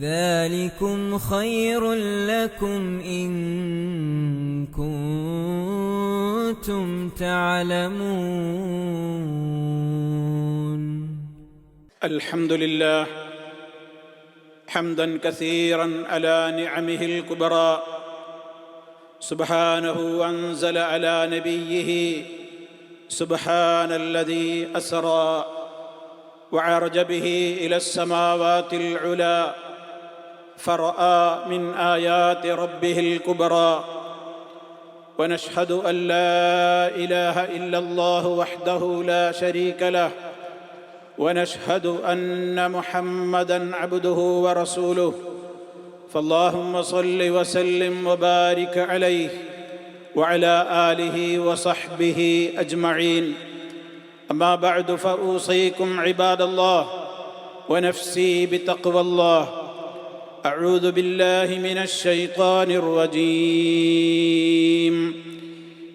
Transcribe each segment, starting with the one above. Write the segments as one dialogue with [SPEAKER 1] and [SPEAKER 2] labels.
[SPEAKER 1] ذلكم خير لكم إن كنتم تعلمون.
[SPEAKER 2] الحمد لله حمدا كثيرا على نعمه الكبرى. سبحانه أنزل على نبيه سبحان الذي أسرى وعرج به إلى السماوات العلى فرأى من آيات ربه الكبرى. ونشهد أن لا إله إلا الله وحده لا شريك له. ونشهد أن محمدا عبده ورسوله. فاللهم صل وسلم وبارك عليه وعلى آله وصحبه أجمعين. أما بعد فأوصيكم عباد الله ونفسي بتقوى الله. اعوذ بالله من الشيطان الرجيم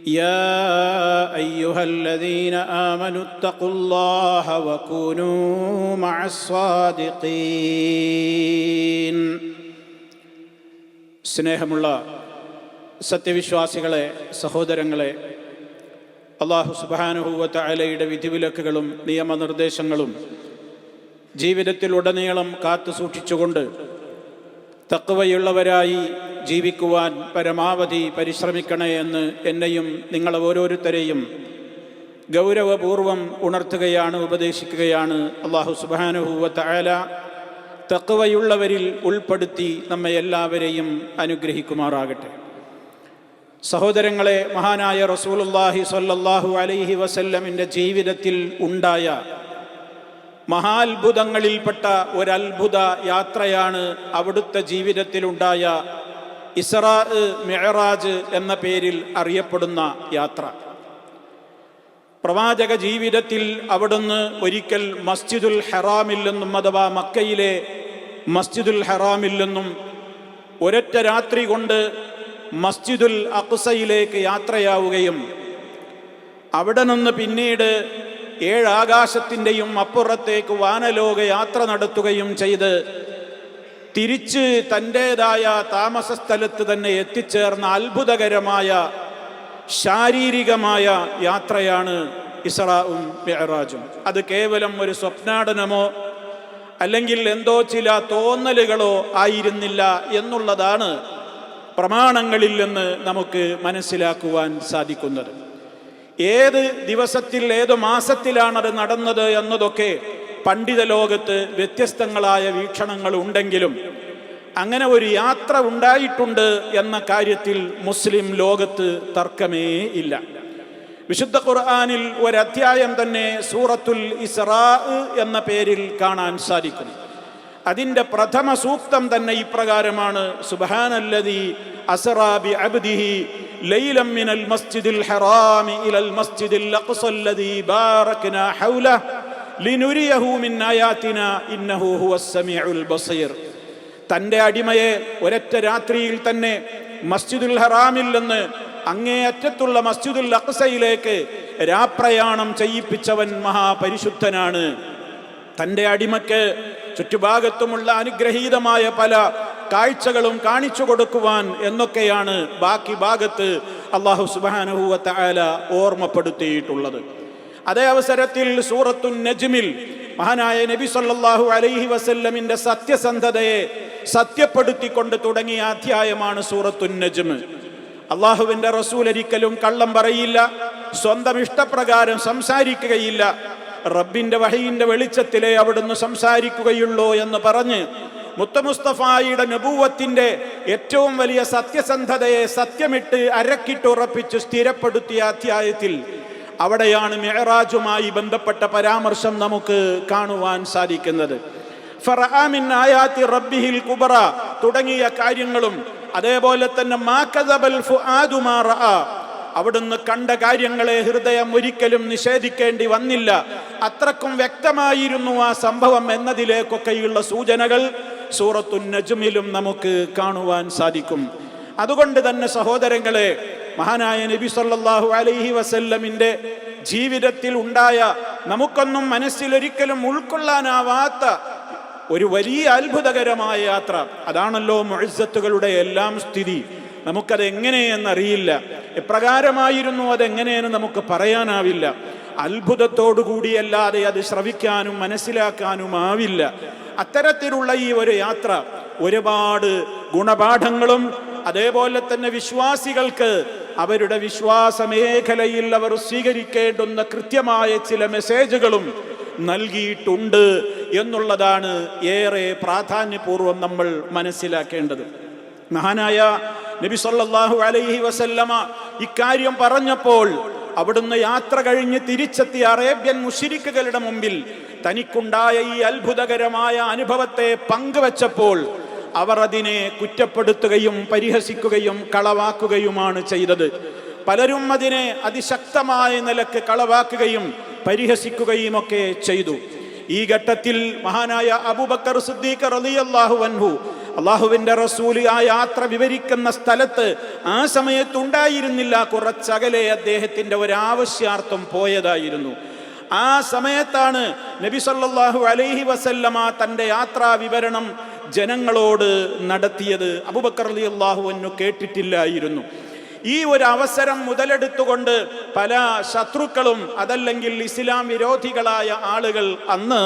[SPEAKER 2] يا ايها الذين امنوا اتقوا الله وكونوا مع الصادقين സ്നേഹമുള്ള സത്യവിശ്വാസികളെ സഹോദരങ്ങളെ അള്ളാഹു സുബാനുഭൂവത്ത അലയുടെ വിധിവിലക്കുകളും നിയമനിർദ്ദേശങ്ങളും ജീവിതത്തിലുടനീളം കാത്തു സൂക്ഷിച്ചുകൊണ്ട് തക്കവയുള്ളവരായി ജീവിക്കുവാൻ പരമാവധി പരിശ്രമിക്കണേ എന്ന് എന്നെയും നിങ്ങൾ ഓരോരുത്തരെയും ഗൗരവപൂർവം ഉണർത്തുകയാണ് ഉപദേശിക്കുകയാണ്. അള്ളാഹു സുബാനുഹൂവത്ത് അല തക്കവയുള്ളവരിൽ ഉൾപ്പെടുത്തി നമ്മെ എല്ലാവരെയും അനുഗ്രഹിക്കുമാറാകട്ടെ. സഹോദരങ്ങളെ മഹാനായ റസൂലുല്ലാഹി സല്ലാഹു അലൈഹി വസല്ലമിന്റെ ജീവിതത്തിൽ ഉണ്ടായ മഹാത്ഭുതങ്ങളിൽപ്പെട്ട ഒരത്ഭുത യാത്രയാണ് അവിടുത്തെ ജീവിതത്തിലുണ്ടായ ഇസ്രാ മെഹറാജ് എന്ന പേരിൽ അറിയപ്പെടുന്ന യാത്ര. പ്രവാചക ജീവിതത്തിൽ അവിടുന്ന് ഒരിക്കൽ മസ്ജിദുൽ ഹറാമിൽ നിന്നും അഥവാ മക്കയിലെ മസ്ജിദുൽ ഹറാമിൽ നിന്നും ഒരൊറ്റ രാത്രി കൊണ്ട് മസ്ജിദുൽ അക്സയിലേക്ക് യാത്രയാവുകയും അവിടെ നിന്ന് പിന്നീട് ഏഴാകാശത്തിന്റെയും അപ്പുറത്തേക്ക് വാനലോക യാത്ര നടത്തുകയും ചെയ്ത് തിരിച്ച് തന്റേതായ താമസ സ്ഥലത്ത് തന്നെ എത്തിച്ചേർന്ന അത്ഭുതകരമായ ശാരീരികമായ യാത്രയാണ് ഇസ്രാവും മെഹറാജും അത് കേവലം ഒരു സ്വപ്നാടനമോ അല്ലെങ്കിൽ എന്തോ ചില തോന്നലുകളോ ആയിരുന്നില്ല എന്നുള്ളതാണ് പ്രമാണങ്ങളിൽ നിന്ന് നമുക്ക് മനസ്സിലാക്കുവാൻ സാധിക്കുന്നത്. ഏത് ദിവസത്തിൽ ഏത് മാസത്തിലാണത് നടന്നത് എന്നതൊക്കെ പണ്ഡിത ലോകത്ത് വ്യത്യസ്തങ്ങളായ വീക്ഷണങ്ങൾ ഉണ്ടെങ്കിലും അങ്ങനെ ഒരു യാത്ര ഉണ്ടായിട്ടുണ്ട് എന്ന കാര്യത്തിൽ മുസ്ലിം ലോകത്ത് തർക്കമേ ഇല്ല. വിശുദ്ധ ഖുർആാനിൽ ഒരധ്യായം തന്നെ സൂറത്തുൽ ഇസ്രാ എന്ന പേരിൽ കാണാൻ സാധിക്കും. അതിന്റെ പ്രഥമ സൂക്തം തന്നെ ഇപ്രകാരമാണ്. സുബാനല്ലതി അസറാബി അബ്ദിഹി ലൈലം المسجد الحرام ഹറാമി المسجد മസ്ജിദിൽ الذي ബാറക്നാ ഹൗല لنريه മിൻ ആയാതിന ഇന്നഹു ഹുവസ് സമീഉൽ ബസീർ. തന്റെ അടിമയെ ഒരൊറ്റ രാത്രിയിൽ തന്നെ മസ്ജിദുൽ ഹറാമിൽ നിന്ന് അങ്ങേയറ്റത്തുള്ള മസ്ജിദുൽ അക്സയിലേക്ക് രാപ്രയാണം ചെയ്യിപ്പിച്ചവൻ മഹാപരിശുദ്ധനാണ്. തന്റെ അടിമയ്ക്ക് ചുറ്റുഭാഗത്തുമുള്ള അനുഗ്രഹീതമായ പല കാഴ്ചകളും കാണിച്ചു കൊടുക്കുവാൻ എന്നൊക്കെയാണ് ബാക്കി ഭാഗത്ത് അള്ളാഹു സുബാനുഭൂവത്ത ആല ഓർമ്മപ്പെടുത്തിയിട്ടുള്ളത്. അതേ അവസരത്തിൽ സൂറത്തു നജ്മിൽ മഹാനായ നബി സല്ലാഹു അലൈഹി വസല്ലമിന്റെ സത്യസന്ധതയെ സത്യപ്പെടുത്തിക്കൊണ്ട് തുടങ്ങിയ അധ്യായമാണ് സൂറത്തു നജ്മ്. അള്ളാഹുവിന്റെ റസൂൽ ഒരിക്കലും കള്ളം പറയില്ല സ്വന്തം ഇഷ്ടപ്രകാരം സംസാരിക്കുകയില്ല റബ്ബിന്റെ വഴിയിന്റെ വെളിച്ചത്തിലെ അവിടുന്ന് സംസാരിക്കുകയുള്ളൂ എന്ന് പറഞ്ഞ് മുത്തമുസ്തഫായിയുടെ നബൂവത്തിന്റെ ഏറ്റവും വലിയ സത്യസന്ധതയെ സത്യമിട്ട് അരക്കിട്ടുറപ്പിച്ച് സ്ഥിരപ്പെടുത്തിയ അധ്യായത്തിൽ അവിടെയാണ് മെഹറാജുമായി ബന്ധപ്പെട്ട പരാമർശം നമുക്ക് കാണുവാൻ സാധിക്കുന്നത് ഫറാമിൻ ആയാത്തി റബ്ബിഹിൽ കുബറ തുടങ്ങിയ കാര്യങ്ങളും അതേപോലെ തന്നെ മാ കദബൽ ഫുആദു മാ റആ. അവിടുന്ന് കണ്ട കാര്യങ്ങളെ ഹൃദയം ഒരിക്കലും നിഷേധിക്കേണ്ടി വന്നില്ല. അത്രക്കും വ്യക്തമായിരുന്നു ആ സംഭവം എന്നതിലേക്കൊക്കെയുള്ള സൂചനകൾ സൂറത്തു നജ്മിലും നമുക്ക് കാണുവാൻ സാധിക്കും. അതുകൊണ്ട് തന്നെ സഹോദരങ്ങളെ മഹാനായ നബി സല്ലാഹു അലൈഹി വസല്ലമിന്റെ ജീവിതത്തിൽ ഉണ്ടായ നമുക്കൊന്നും മനസ്സിലൊരിക്കലും ഉൾക്കൊള്ളാനാവാത്ത ഒരു വലിയ അത്ഭുതകരമായ യാത്ര. അതാണല്ലോ മുഴുസത്തുകളുടെ എല്ലാം സ്ഥിതി. നമുക്കത് എങ്ങനെയെന്നറിയില്ല എപ്രകാരമായിരുന്നു അതെങ്ങനെയെന്ന് നമുക്ക് പറയാനാവില്ല. അത്ഭുതത്തോടു കൂടിയല്ലാതെ അത് ശ്രവിക്കാനും മനസ്സിലാക്കാനും ആവില്ല. അത്തരത്തിലുള്ള ഈ ഒരു യാത്ര ഒരുപാട് ഗുണപാഠങ്ങളും അതേപോലെ തന്നെ വിശ്വാസികൾക്ക് അവരുടെ വിശ്വാസ മേഖലയിൽ അവർ സ്വീകരിക്കേണ്ടുന്ന കൃത്യമായ ചില മെസ്സേജുകളും നൽകിയിട്ടുണ്ട് എന്നുള്ളതാണ് ഏറെ പ്രാധാന്യപൂർവം നമ്മൾ മനസ്സിലാക്കേണ്ടത്. മഹാനായ നബി സല്ലാഹു അലൈഹി വസല്ലമ ഇക്കാര്യം പറഞ്ഞപ്പോൾ അവിടുന്ന് യാത്ര കഴിഞ്ഞ് തിരിച്ചെത്തിയ അറേബ്യൻ മുഷിരിക്കുകളുടെ മുമ്പിൽ തനിക്കുണ്ടായ ഈ അത്ഭുതകരമായ അനുഭവത്തെ പങ്കുവച്ചപ്പോൾ അവർ അതിനെ കുറ്റപ്പെടുത്തുകയും പരിഹസിക്കുകയും കളവാക്കുകയുമാണ് ചെയ്തത്. പലരും അതിനെ അതിശക്തമായ നിലയ്ക്ക് കളവാക്കുകയും പരിഹസിക്കുകയും ഒക്കെ ചെയ്തു. ഈ ഘട്ടത്തിൽ മഹാനായ അബൂബക്കർ സിദ്ദീഖ് റളിയല്ലാഹു അൻഹു അള്ളാഹുവിന്റെ റസൂൽ ആ യാത്ര വിവരിക്കുന്ന സ്ഥലത്ത് ആ സമയത്തുണ്ടായിരുന്നില്ല. കുറച്ചകലെ അദ്ദേഹത്തിന്റെ ഒരാവശ്യാർത്ഥം പോയതായിരുന്നു. ആ സമയത്താണ് നബി സല്ലാഹു അലൈഹി വസല്ലമ തന്റെ യാത്രാ വിവരണം ജനങ്ങളോട് നടത്തിയത്. അബൂബക്കർ റളിയല്ലാഹു അൻഹു കേട്ടിട്ടില്ലായിരുന്നു. ഈ ഒരു അവസരം മുതലെടുത്തുകൊണ്ട് പല ശത്രുക്കളും അതല്ലെങ്കിൽ ഇസ്ലാം വിരോധികളായ ആളുകൾ അന്ന്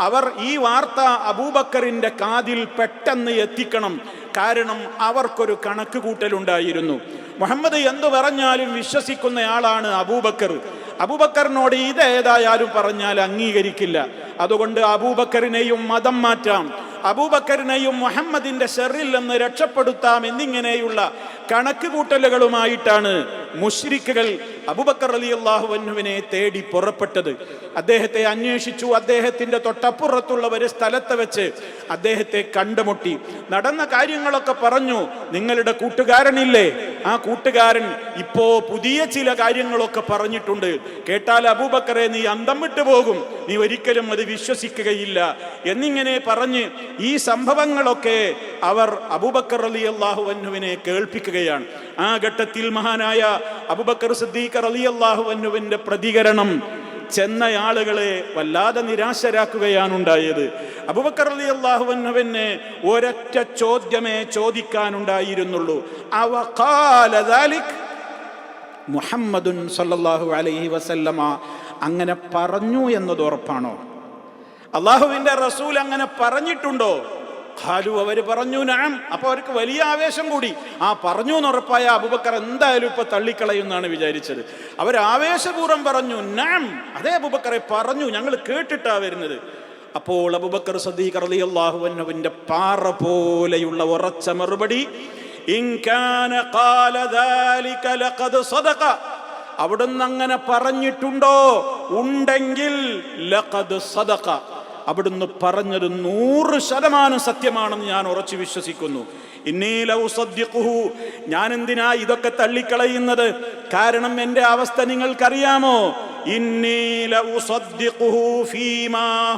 [SPEAKER 2] അവർ ഈ വാർത്ത അബൂബക്കറിന്റെ കാതിൽ പെട്ടെന്ന് എത്തിക്കണം. കാരണം അവർക്കൊരു കണക്ക് കൂട്ടലുണ്ടായിരുന്നു മുഹമ്മദ് എന്തു പറഞ്ഞാലും വിശ്വസിക്കുന്നയാളാണ് അബൂബക്കർ. അബൂബക്കറിനോട് ഇതേതായാലും പറഞ്ഞാൽ അംഗീകരിക്കില്ല. അതുകൊണ്ട് അബൂബക്കറിനെയും മതം മാറ്റാം. അബൂബക്കറിനെയും മുഹമ്മദിന്റെ ഷെറിൽ നിന്ന് രക്ഷപ്പെടുത്താം എന്നിങ്ങനെയുള്ള കണക്ക് കൂട്ടലുകളുമായിട്ടാണ് മുഷ്രിക്കുകൾ അബുബക്കർ അലി അള്ളാഹുവിനെ തേടി പുറപ്പെട്ടത്. അദ്ദേഹത്തെ അന്വേഷിച്ചു അദ്ദേഹത്തിന്റെ തൊട്ടപ്പുറത്തുള്ള ഒരു സ്ഥലത്ത് വെച്ച് അദ്ദേഹത്തെ കണ്ടുമുട്ടി. നടന്ന കാര്യങ്ങളൊക്കെ പറഞ്ഞു നിങ്ങളുടെ കൂട്ടുകാരനില്ലേ? ആ കൂട്ടുകാരൻ ഇപ്പോ പുതിയ ചില കാര്യങ്ങളൊക്കെ പറഞ്ഞിട്ടുണ്ട്. കേട്ടാൽ അബൂബക്കറെ നീ അന്തം വിട്ടു പോകും. നീ ഒരിക്കലും അത് വിശ്വസിക്കുകയില്ല. എന്നിങ്ങനെ പറഞ്ഞ് ഈ സംഭവങ്ങളൊക്കെ അവർ അബൂബക്കർ അലി അള്ളാഹു വന്നുവിനെ കേൾപ്പിക്കുകയാണ്. ആ ഘട്ടത്തിൽ മഹാനായ അബൂബക്കർ സിദ്ദീഖ് അലി അള്ളാഹുവന്നുവിന്റെ പ്രതികരണം ചെന്ന ആളുകളെ വല്ലാതെ നിരാശരാക്കുകയാണ് ഉണ്ടായത് അബുബക്കർ അലി അള്ളാഹുവന്നുവിന് ഒരൊറ്റ ചോദ്യമേ ചോദിക്കാനുണ്ടായിരുന്നുള്ളൂ. മുഹമ്മദുൻ സല്ലാഹു അലൈഹി വസല്ലമ. അങ്ങനെ പറഞ്ഞു എന്നത് ഉറപ്പാണോ? അള്ളാഹുവിന്റെ റസൂൽ അങ്ങനെ പറഞ്ഞിട്ടുണ്ടോ? ഖാലു അവർ പറഞ്ഞു നാം. അപ്പോൾ അവർക്ക് വലിയ ആവേശം കൂടി. ആ പറഞ്ഞു എന്ന് ഉറപ്പായ അബുബക്കർ എന്തായാലും ഇപ്പൊ തള്ളിക്കളയുന്നാണ് വിചാരിച്ചത്. അവർ ആവേശപൂർവം പറഞ്ഞു നാം. അതേ അബുബക്കറെ പറഞ്ഞു ഞങ്ങൾ കേട്ടിട്ടാ വരുന്നത്. അപ്പോൾ അബുബക്കർ സദീഖ് റളിയല്ലാഹു അൻഹുവിന്റെ പാറ പോലെയുള്ള ഉറച്ച മറുപടി അവിടുന്ന് അങ്ങനെ പറഞ്ഞിട്ടുണ്ടോ? ഉണ്ടെങ്കിൽ സദഖ. അവിടുന്ന് പറഞ്ഞത് നൂറ് ശതമാനം സത്യമാണെന്ന് ഞാൻ ഉറച്ചു വിശ്വസിക്കുന്നു. ഞാൻ എന്തിനാ ഇതൊക്കെ തള്ളിക്കളയുന്നത്? കാരണം എന്റെ അവസ്ഥ നിങ്ങൾക്കറിയാമോ? ഇന്നീലൗസദ്യക്കുഹു ഫീമാ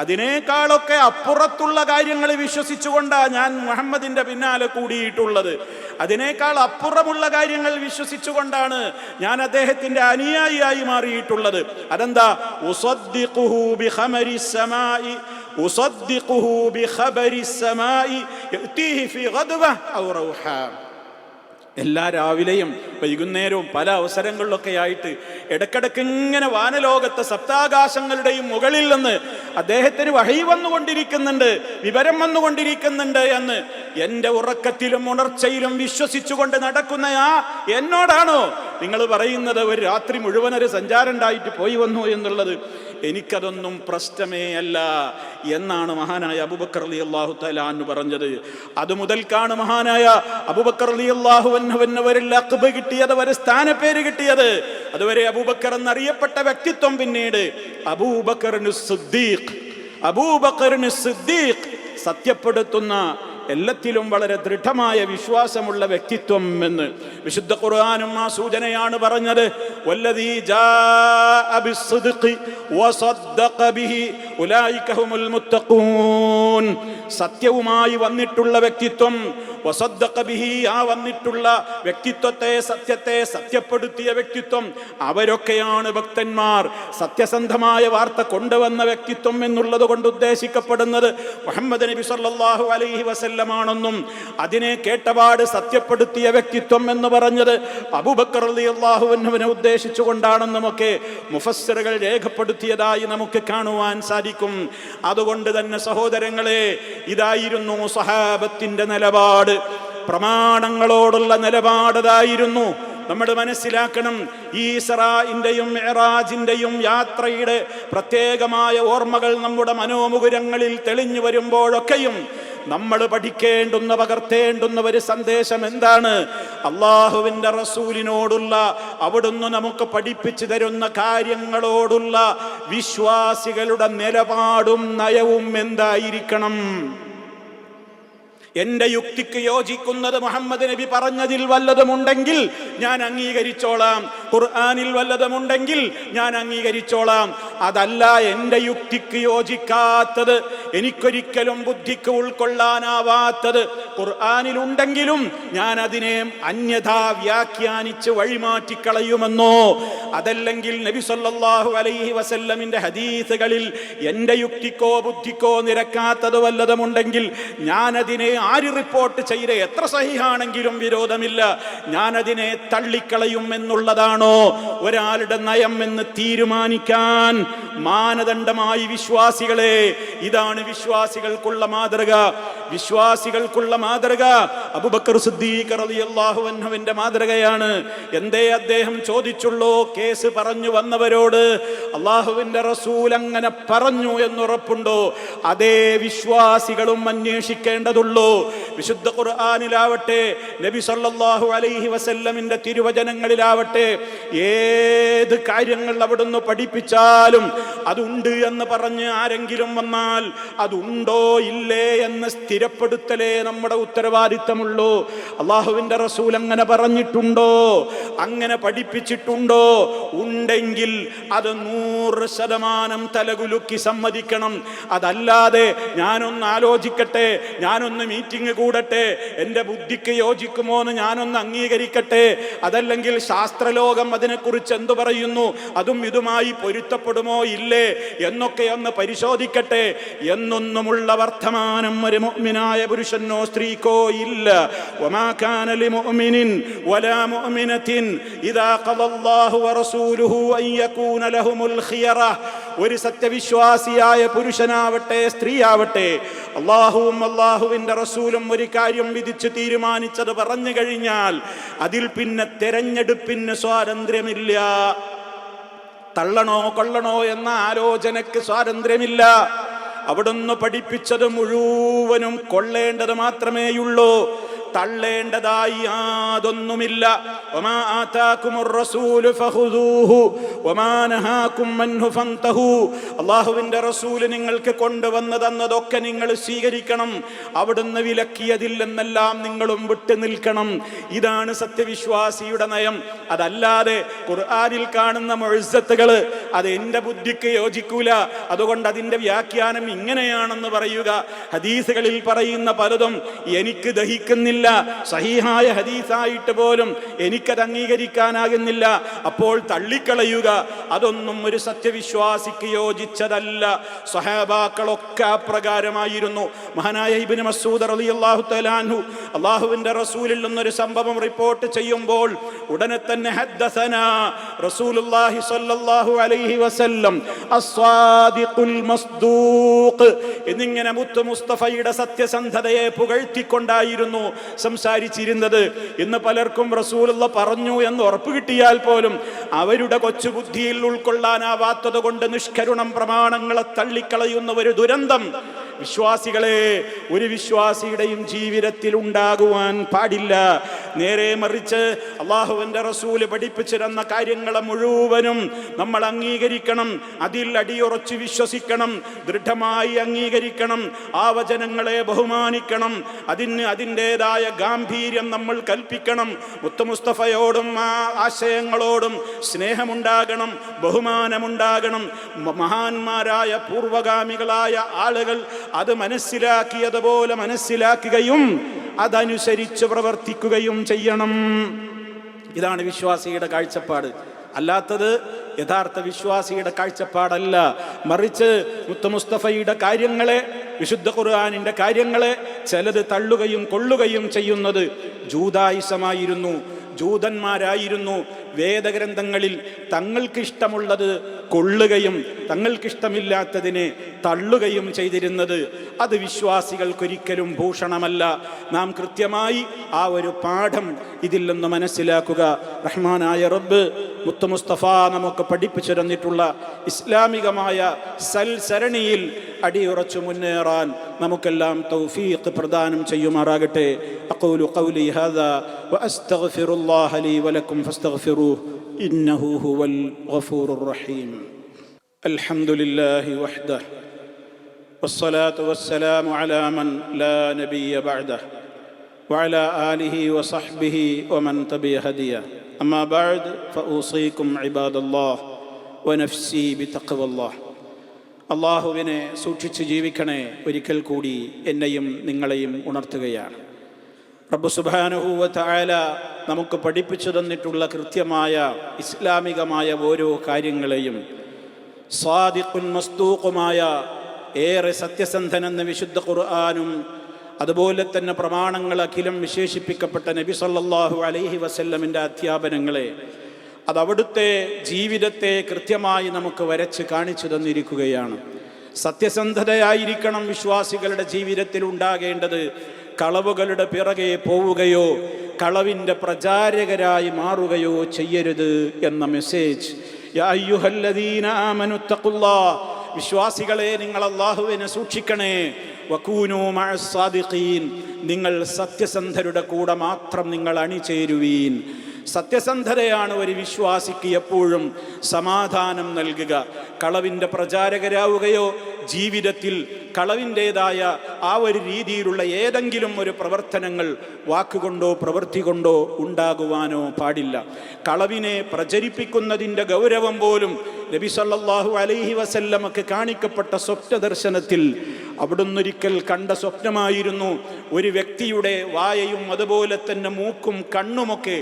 [SPEAKER 2] അതിനേക്കാളൊക്കെ അപ്പുറത്തുള്ള കാര്യങ്ങൾ വിശ്വസിച്ചുകൊണ്ടാണ് ഞാൻ മുഹമ്മദിന്റെ പിന്നാലെ കൂടിയിട്ടുള്ളത്. അതിനേക്കാൾ അപ്പുറമുള്ള കാര്യങ്ങൾ വിശ്വസിച്ചുകൊണ്ടാണ് ഞാൻ അദ്ദേഹത്തിന്റെ അനുയായിയായി മാറിയിട്ടുള്ളത്. അതെന്താ? ഉസദ്ദിഖുഹു ബിഖബരി സമായി യഅതീഹി ഫി ഗദ്വ ഔ റൗഹ. എല്ലാ രാവിലെയും വൈകുന്നേരവും പല അവസരങ്ങളിലൊക്കെ ആയിട്ട് ഇടക്കിടക്ക് ഇങ്ങനെ വാനലോകത്തെ സപ്താകാശങ്ങളുടെയും മുകളിൽ നിന്ന് അദ്ദേഹത്തിന് വഴി വന്നുകൊണ്ടിരിക്കുന്നുണ്ട് വിവരം വന്നുകൊണ്ടിരിക്കുന്നുണ്ട് എന്ന് എന്റെ ഉറക്കത്തിലും ഉണർച്ചയിലും വിശ്വസിച്ചുകൊണ്ട് നടക്കുന്ന ആ എന്നോടാണോ നിങ്ങൾ പറയുന്നത് ഒരു രാത്രി മുഴുവൻ ഒരു സഞ്ചാരം ഉണ്ടായിട്ട് പോയി വന്നു എന്നുള്ളത് എനിക്കതൊന്നും പ്രശ്നമേ അല്ല എന്നാണ് മഹാനായ അബുബക്കർ അലി അള്ളാഹു തലാന്ന് പറഞ്ഞത്. അത് മുതൽക്കാണ് മഹാനായ അബുബക്കർ അലി അള്ളാഹു എന്നവരിൽ അക്ബ് കിട്ടിയത് ഒരു സ്ഥാനപ്പേര് കിട്ടിയത്. അതുവരെ അബൂബക്കർ എന്നറിയപ്പെട്ട വ്യക്തിത്വം പിന്നീട് അബൂബക്കറിന് സിദ്ദീഖ് അബൂബക്കറിന് സിദ്ദീഖ് സത്യപ്പെടുത്തുന്ന എല്ലാത്തിലും വളരെ ദൃഢമായ വിശ്വാസമുള്ള വ്യക്തിത്വം എന്ന് വിശുദ്ധ ഖുർആാനും ആ സൂചനയാണ് പറഞ്ഞത്. ഉലൈക മുത്തഖൂൻ. സത്യവുമായി വന്നിട്ടുള്ള വ്യക്തിത്വം വസദ്ദഖ ബിഹി ആ വന്നിട്ടുള്ള വ്യക്തിത്വത്തെ സത്യത്തെ സത്യപ്പെടുത്തിയ വ്യക്തിത്വം അവരൊക്കെയാണ് ഭക്തന്മാർ. സത്യസന്ധമായ വാർത്ത കൊണ്ടുവന്ന വ്യക്തിത്വം എന്നുള്ളത് കൊണ്ട് ഉദ്ദേശിക്കപ്പെടുന്നത് മുഹമ്മദ് നബി സല്ലാഹു അലൈഹി വസല്ലമാണെന്നും അതിനെ കേട്ടപാട് സത്യപ്പെടുത്തിയ വ്യക്തിത്വം എന്ന് പറഞ്ഞത് അബൂബക്കർ റളിയല്ലാഹു അൻഹുവിനെ ഉദ്ദേശിച്ചുകൊണ്ടാണെന്നുമൊക്കെ മുഫസ്സറുകൾ രേഖപ്പെടുത്തിയതായി നമുക്ക് കാണുവാൻ സാധിക്കും. അതുകൊണ്ട് തന്നെ സഹോദരങ്ങളെ ഇതായിരുന്നു സഹാബത്തിന്റെ നിലപാട്. പ്രമാണങ്ങളോടുള്ള നിലപാടതായിരുന്നു നമ്മൾ മനസ്സിലാക്കണം ഈ സറായിന്റെയും മെഹറാജിന്റെയും യാത്രയുടെ പ്രത്യേകമായ ഓർമ്മകൾ നമ്മുടെ മനോമുകുരങ്ങളിൽ തെളിഞ്ഞു വരുമ്പോഴൊക്കെയും നമ്മൾ പഠിക്കേണ്ടുന്ന പകർത്തേണ്ടുന്ന ഒരു സന്ദേശം എന്താണ്? അള്ളാഹുവിന്റെ റസൂലിനോടുള്ള അവിടുന്ന് നമുക്ക് പഠിപ്പിച്ചു തരുന്ന കാര്യങ്ങളോടുള്ള വിശ്വാസികളുടെ നിലപാടും നയവും എന്തായിരിക്കണം? എന്റെ യുക്തിക്ക് യോജിക്കുന്നത് മുഹമ്മദ് നബി പറഞ്ഞതിൽ വല്ലതുമുണ്ടെങ്കിൽ ഞാൻ അംഗീകരിച്ചോളാം. ഖുർആാനിൽ വല്ലതുമുണ്ടെങ്കിൽ ഞാൻ അംഗീകരിച്ചോളാം. അതല്ല എന്റെ യുക്തിക്ക് യോജിക്കാത്തത് എനിക്കൊരിക്കലും ബുദ്ധിക്ക് ഉൾക്കൊള്ളാനാവാത്തത്. ഖുർആാനിലുണ്ടെങ്കിലും ഞാൻ അതിനെ അന്യഥാ വ്യാഖ്യാനിച്ച് വഴിമാറ്റിക്കളയുമെന്നോ അതല്ലെങ്കിൽ നബി സല്ലാഹു അലൈഹി വസല്ലമിന്റെ ഹദീസുകളിൽ എന്റെ യുക്തിക്കോ ബുദ്ധിക്കോ നിരക്കാത്തത് വല്ലതുമുണ്ടെങ്കിൽ ഞാനതിനെ ആര് റിപ്പോർട്ട് ചെയ്ത്? എത്ര സഹിഹാണെങ്കിലും വിരോധമില്ല. ഞാനതിനെ തള്ളിക്കളയും എന്നുള്ളതാണോ ഒരാളുടെ നയം എന്ന് തീരുമാനിക്കാൻ മാനദണ്ഡമായി വിശ്വാസികളെ ഇതാണ് വിശ്വാസികൾക്കുള്ള മാതൃക. വിശ്വാസികൾക്കുള്ള മാതൃക അബുബക്കർ സിദ്ദീഖ് അൻഹുവിന്റെ മാതൃകയാണ്. എന്തേ അദ്ദേഹം ചോദിച്ചുള്ളൂ? കേസ് പറഞ്ഞു വന്നവരോട് അള്ളാഹുവിന്റെ റസൂൽ അങ്ങനെ പറഞ്ഞു എന്നുറപ്പുണ്ടോ? അതേ വിശ്വാസികളും അന്വേഷിക്കേണ്ടതുള്ളൂ. വിശുദ്ധ ഖുർആാനിലാവട്ടെ നബി സല്ലാഹു അലൈഹി വസല്ലമിന്റെ തിരുവചനങ്ങളിലാവട്ടെ ഏത് കാര്യങ്ങൾ അവിടുന്ന് പഠിപ്പിച്ചാലും അതുണ്ട് എന്ന് പറഞ്ഞ് ആരെങ്കിലും വന്നാൽ അതുണ്ടോ ഇല്ലേ എന്ന് സ്ഥിരപ്പെടുത്തലേ നമ്മുടെ ഉത്തരവാദിത്തമുള്ളൂ. അള്ളാഹുവിന്റെ റസൂൽ അങ്ങനെ പറഞ്ഞിട്ടുണ്ടോ? അങ്ങനെ പഠിപ്പിച്ചിട്ടുണ്ടോ? ഉണ്ടെങ്കിൽ അത് നൂറ് ശതമാനം തലകുലുക്കി സമ്മതിക്കണം. അതല്ലാതെ ഞാനൊന്ന് ആലോചിക്കട്ടെ ഞാനൊന്ന് മീറ്റിംഗ് കൂടട്ടെ എന്റെ ബുദ്ധിക്ക് യോജിക്കുമോ എന്ന് ഞാനൊന്ന് അംഗീകരിക്കട്ടെ. അതല്ലെങ്കിൽ ശാസ്ത്രലോകം അതിനെക്കുറിച്ച് എന്തു പറയുന്നു? അതും ഇതുമായി പൊരുത്തപ്പെടുമോ? ഇല്ലേ? എന്നൊക്കെ ഒന്ന് പരിശോധിക്കട്ടെ. എന്നൊന്നുമുള്ള വർത്തമാനം ഒരു മുഅ്മിനായ പുരുഷനോ സ്ത്രീക്കോ ഇല്ല. ലഹുമുൽ ഖിയറ ഒരു സത്യവിശ്വാസിയായ പുരുഷനാവട്ടെ സ്ത്രീയാവട്ടെ അള്ളാഹുവും അള്ളാഹുവിന്റെ റസൂലും ഒരു കാര്യം വിധിച്ചു തീരുമാനിച്ചത് പറഞ്ഞു കഴിഞ്ഞാൽ അതിൽ പിന്നെ തെരഞ്ഞെടുപ്പിന് സ്വാതന്ത്ര്യമില്ല. തള്ളണോ കൊള്ളണോ എന്ന ആലോചനക്ക് സ്വാതന്ത്ര്യമില്ല. അവിടുന്ന് പഠിപ്പിച്ചത് മുഴുവനും കൊള്ളേണ്ടത് മാത്രമേയുള്ളൂ. തള്ളേണ്ടതായി യാതൊന്നുമില്ല. അള്ളാഹുവിന്റെ റസൂലു നിങ്ങൾക്ക് കൊണ്ടുവന്ന് തന്നതൊക്കെ നിങ്ങൾ സ്വീകരിക്കണം. അവിടുന്ന് വിലക്കിയതിൽ നിന്നെല്ലാം നിങ്ങളും വിട്ടു നിൽക്കണം. ഇതാണ് സത്യവിശ്വാസിയുടെ നയം. അതല്ലാതെ ഖുർആാനിൽ കാണുന്ന മൊഴിസത്തുകൾ അത് എന്റെ ബുദ്ധിക്ക് യോജിക്കൂല. അതുകൊണ്ട് അതിന്റെ വ്യാഖ്യാനം ഇങ്ങനെയാണെന്ന് പറയുക. ഹദീസുകളിൽ പറയുന്ന പലതും എനിക്ക് ദഹിക്കുന്നില്ല. സഹീഹായ ഹദീസായിട്ട് പോലും എനിക്കത് അംഗീകരിക്കാനാകുന്നില്ല. അപ്പോൾ തള്ളിക്കളയുക അതൊന്നും ഒരു സത്യവിശ്വാസിക്ക് യോജിച്ചതല്ല. സഹാബാക്കളൊക്കെ അപ്രകാരമായിരുന്നു. മഹാനായ ഇബിന് മസൂദ് അലി അള്ളാഹു തലാൻഹു അള്ളാഹുവിന്റെ റസൂലിൽ നിന്നൊരു സംഭവം റിപ്പോർട്ട് ചെയ്യുമ്പോൾ ഉടനെ തന്നെ ഹദ്ദസന റസൂലുള്ളാഹി സ്വല്ലല്ലാഹു അലൈഹി വസല്ലം അസ്വാദിഖുൽ മസ്ദൂഖ്. എന്നിങ്ങനെ മുത്ത് മുസ്തഫയുടെ സത്യസന്ധതയെ പുകഴ്ത്തിക്കൊണ്ടായിരുന്നു സംസാരിച്ചിരുന്നത്. ഇന്ന് പലർക്കും റസൂലുള്ള പറഞ്ഞു എന്ന് ഉറപ്പ് കിട്ടിയാൽ പോലും അവരുടെ കൊച്ചു ബുദ്ധിയിൽ ഉൾക്കൊള്ളാനാവാത്തത് കൊണ്ട് നിഷ്കരുണം പ്രമാണങ്ങളെ തള്ളിക്കളയുന്ന ഒരു ദുരന്തം വിശ്വാസികളെ ഒരു വിശ്വാസിയുടെയും ജീവിതത്തിൽ ഉണ്ടാകുവാൻ പാടില്ല. നേരെ മറിച്ച് അള്ളാഹുവിന്റെ റസൂൽ പഠിപ്പിച്ചിരുന്ന കാര്യങ്ങളെ മുഴുവനും നമ്മൾ അംഗീകരിക്കണം അതിൽ അടിയുറച്ച് വിശ്വസിക്കണം ദൃഢമായി അംഗീകരിക്കണം ആ വചനങ്ങളെ ബഹുമാനിക്കണം അതിന് അതിന്റെതായ ഗാംഭീര്യം നമ്മൾ കൽപ്പിക്കണം മുത്തമുസ്തഫയോടും ആ ആശയങ്ങളോടും സ്നേഹമുണ്ടാകണം ബഹുമാനമുണ്ടാകണം. മഹാന്മാരായ പൂർവഗാമികളായ ആളുകൾ അത് മനസ്സിലാക്കിയതുപോലെ മനസ്സിലാക്കുകയും അതനുസരിച്ച് പ്രവർത്തിക്കുകയും ചെയ്യണം. ഇതാണ് വിശ്വാസിയുടെ കാഴ്ചപ്പാട്. അല്ലാത്തത് യഥാർത്ഥ വിശ്വാസിയുടെ കാഴ്ചപ്പാടല്ല. മറിച്ച് മുത്തമുസ്തഫയുടെ കാര്യങ്ങളെ വിശുദ്ധ ഖുർആാനിന്റെ കാര്യങ്ങളെ ചിലത് തള്ളുകയും കൊള്ളുകയും ചെയ്യുന്നത് ജൂതായുസമായിരുന്നു. ജൂതന്മാരായിരുന്നു. വേദഗ്രന്ഥങ്ങളിൽ തങ്ങൾക്കിഷ്ടമുള്ളത് കൊള്ളുകയും തങ്ങൾക്കിഷ്ടമില്ലാത്തതിനെ തള്ളുകയും ചെയ്തിരുന്നത്. അത് വിശ്വാസികൾക്കൊരിക്കലും ഭൂഷണമല്ല. നാം കൃത്യമായി ആ ഒരു പാഠം ഇതിൽ നിന്ന് മനസ്സിലാക്കുക. റഹ്മാനായ റബ്ബ് മുത്ത മുസ്തഫ നമുക്ക് പഠിപ്പിച്ചു തന്നിട്ടുള്ള ഇസ്ലാമികമായ സൽ സരണിയിൽ അടിയുറച്ചു മുന്നേറാൻ നമുക്കെല്ലാം തൗഫീഖ് പ്രദാനം ചെയ്യുമാറാകട്ടെ അഖൂലു ഖൗലി ഹാദാ വഅസ്തഗ്ഫിറുല്ലാഹ ലീ വലക്കും ഫസ്തഗ്ഫിറൂഹ് ഇന്നഹു ഹുവൽ ഗഫൂറുർ റഹീം അൽഹംദുലില്ലാഹി വഹ്ദഹ് والصلاة والسلام على من لا نبي بعده وعلى آله وصحبه ومن تبع هديه أما بعد فأوصيكم عباد الله ونفسي بتقوى الله അള്ളാഹുവിനെ സൂക്ഷിച്ച് ജീവിക്കണേ ഒരിക്കൽ കൂടി എന്നെയും നിങ്ങളെയും ഉണർത്തുകയാണ്. റബ്ബു സുഭാനുഭൂവത്തായാല തായാല നമുക്ക് പഠിപ്പിച്ചു തന്നിട്ടുള്ള കൃത്യമായ ഇസ്ലാമികമായ ഓരോ കാര്യങ്ങളെയും സ്വാദിഖുൻ മസ്തൂഖുമായ ഏറെ സത്യസന്ധനെന്ന് വിശുദ്ധ ഖുർആാനും അതുപോലെ തന്നെ പ്രമാണങ്ങൾ അഖിലം വിശേഷിപ്പിക്കപ്പെട്ട നബി സല്ലാഹു അലൈഹി വസല്ലമിന്റെ അധ്യാപനങ്ങളെ അത് അവിടുത്തെ ജീവിതത്തെ കൃത്യമായി നമുക്ക് വരച്ച് കാണിച്ചു തന്നിരിക്കുകയാണ്. സത്യസന്ധതയായിരിക്കണം വിശ്വാസികളുടെ ജീവിതത്തിൽ ഉണ്ടാകേണ്ടത്. കളവുകളുടെ പിറകെ പോവുകയോ കളവിന്റെ പ്രചാരകരായി മാറുകയോ ചെയ്യരുത് എന്ന മെസ്സേജ്. വിശ്വാസികളെ നിങ്ങൾ അള്ളാഹുവിനെ സൂക്ഷിക്കണേ. വക്കൂനു നിങ്ങൾ സത്യസന്ധരുടെ കൂടെ മാത്രം നിങ്ങൾ അണിചേരുവീൻ. സത്യസന്ധതയാണ് ഒരു വിശ്വാസിക്ക് എപ്പോഴും സമാധാനം നൽകുക. കളവിന്റെ പ്രചാരകരാവുകയോ ജീവിതത്തിൽ കളവിന്റേതായ ആ ഒരു രീതിയിലുള്ള ഏതെങ്കിലും ഒരു പ്രവർത്തനങ്ങൾ വാക്കുകൊണ്ടോ പ്രവൃത്തി കൊണ്ടോ ഉണ്ടാകുവാനോ പാടില്ല. കളവിനെ പ്രചരിപ്പിക്കുന്നതിന്റെ ഗൗരവം പോലും നബി സല്ലല്ലാഹു അലൈഹി വസല്ലമക്ക് കാണിക്കപ്പെട്ട സ്വപ്ന ദർശനത്തിൽ അവിടുന്നൊരിക്കൽ കണ്ട സ്വപ്നമായിരുന്നു. ഒരു വ്യക്തിയുടെ വായയും അതുപോലെ തന്നെ മൂക്കും കണ്ണുമൊക്കെ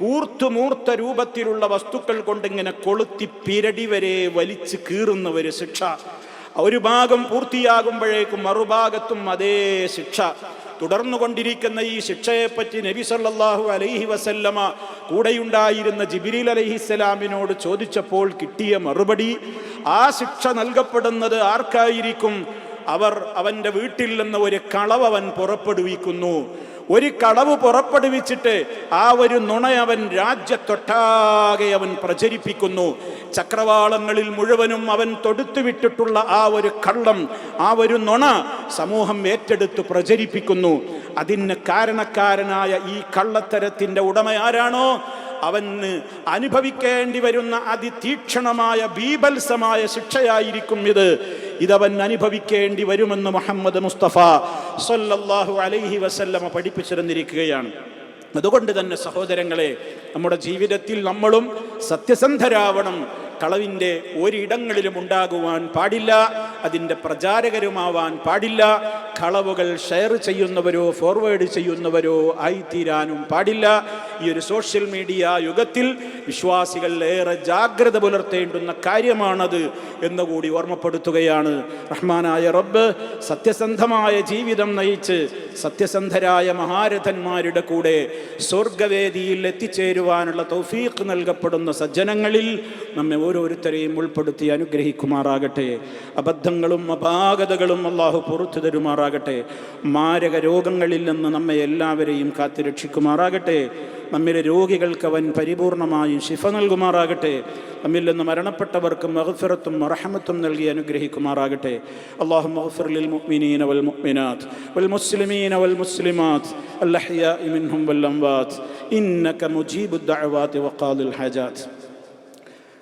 [SPEAKER 2] കൂർത്തുമൂർത്ത രൂപത്തിലുള്ള വസ്തുക്കൾ കൊണ്ടിങ്ങനെ കൊളുത്തി പിരടി വരെ വലിച്ചു കീറുന്ന ഒരു ശിക്ഷ. ഒരു ഭാഗം പൂർത്തിയാകുമ്പോഴേക്കും മറുഭാഗത്തും അതേ ശിക്ഷ. തുടർന്നു കൊണ്ടിരിക്കുന്ന ഈ ശിക്ഷയെപ്പറ്റി നബി സല്ലാഹു അലൈഹി വസല്ലമ കൂടെയുണ്ടായിരുന്ന ജിബിരിൽ അലൈഹിസ്സലാമിനോട് ചോദിച്ചപ്പോൾ കിട്ടിയ മറുപടി ആ ശിക്ഷ നൽകപ്പെടുന്നത് ആർക്കായിരിക്കും? അവർ അവന്റെ വീട്ടിൽ നിന്ന് ഒരു കളവ് അവൻ പുറപ്പെടുവിക്കുന്നു. ഒരു കടവ് പുറപ്പെടുവിച്ചിട്ട് ആ ഒരു നുണ അവൻ രാജ്യത്തൊട്ടാകെ അവൻ പ്രചരിപ്പിക്കുന്നു. ചക്രവാളങ്ങളിൽ മുഴുവനും അവൻ തൊടുത്തുവിട്ടിട്ടുള്ള ആ ഒരു കള്ളം ആ ഒരു നുണ സമൂഹം ഏറ്റെടുത്ത് പ്രചരിപ്പിക്കുന്നു. അതിന് കാരണക്കാരനായ ഈ കള്ളത്തരത്തിന്റെ ഉടമ ആരാണോ? അവന് അനുഭവിക്കേണ്ടി വരുന്ന അതിതീക്ഷണമായ ബീഭത്സമായ ശിക്ഷയായിരിക്കും ഇത്. ഇതവൻ അനുഭവിക്കേണ്ടി വരുമെന്ന് മുഹമ്മദ് മുസ്തഫ സല്ലല്ലാഹു അലൈഹി വസല്ലമ പഠിപ്പിച്ചിരുന്നിരിക്കുകയാണ്. അതുകൊണ്ട് തന്നെ സഹോദരങ്ങളെ നമ്മുടെ ജീവിതത്തിൽ നമ്മളും സത്യസന്ധരാവണം. കളവിന്റെ ഒരിടങ്ങളിലും ഉണ്ടാകുവാൻ പാടില്ല അതിന്റെ പ്രചാരകരുമാവാൻ പാടില്ല കളവുകൾ ഷെയർ ചെയ്യുന്നവരോ ഫോർവേഡ് ചെയ്യുന്നവരോ ആയിത്തീരാനും പാടില്ല. ഈ ഒരു സോഷ്യൽ മീഡിയ യുഗത്തിൽ വിശ്വാസികൾ ഏറെ ജാഗ്രത പുലർത്തേണ്ടുന്ന കാര്യമാണത് എന്നുകൂടി ഓർമ്മപ്പെടുത്തുകയാണ്. റഹ്മാനായ റബ്ബ് സത്യസന്ധമായ ജീവിതം നയിച്ച് സത്യസന്ധരായ മഹാരഥന്മാരുടെ കൂടെ സ്വർഗവേദിയിൽ എത്തിച്ചേരുവാനുള്ള തൗഫീഖ് നൽകപ്പെടുന്ന സജ്ജനങ്ങളിൽ നമ്മെ ഓരോരുത്തരെയും ഉൾപ്പെടുത്തി അനുഗ്രഹിക്കുമാറാകട്ടെ. അബദ്ധങ്ങളും അപാകതകളും അള്ളാഹു പുറത്തു തരുമാറാകട്ടെ. മാരക രോഗങ്ങളിൽ നിന്ന് നമ്മെ എല്ലാവരെയും കാത്തുരക്ഷിക്കുമാറാകട്ടെ. നമ്മിലെ രോഗികൾക്ക് അവൻ പരിപൂർണമായും ശിഫ നൽകുമാറാകട്ടെ. നമ്മിൽ നിന്ന് മരണപ്പെട്ടവർക്ക് മഹഫിറത്തും മറഹമത്തും നൽകി അനുഗ്രഹിക്കുമാറാകട്ടെ. അള്ളാഹു മഹഫിറിൽ മുഅ്മിനീന വൽ മുഅ്മിനാത്ത് വൽ മുസ്ലിമീന വൽ മുസ്ലിമാത്ത്. അല്ലഹ്യ ഇമിൻഹും വൽ അംവാത്ത്. ഇന്നക മുജീബുദ്ദഅവാത്ത് വഖാദിൽ ഹജാത്ത്.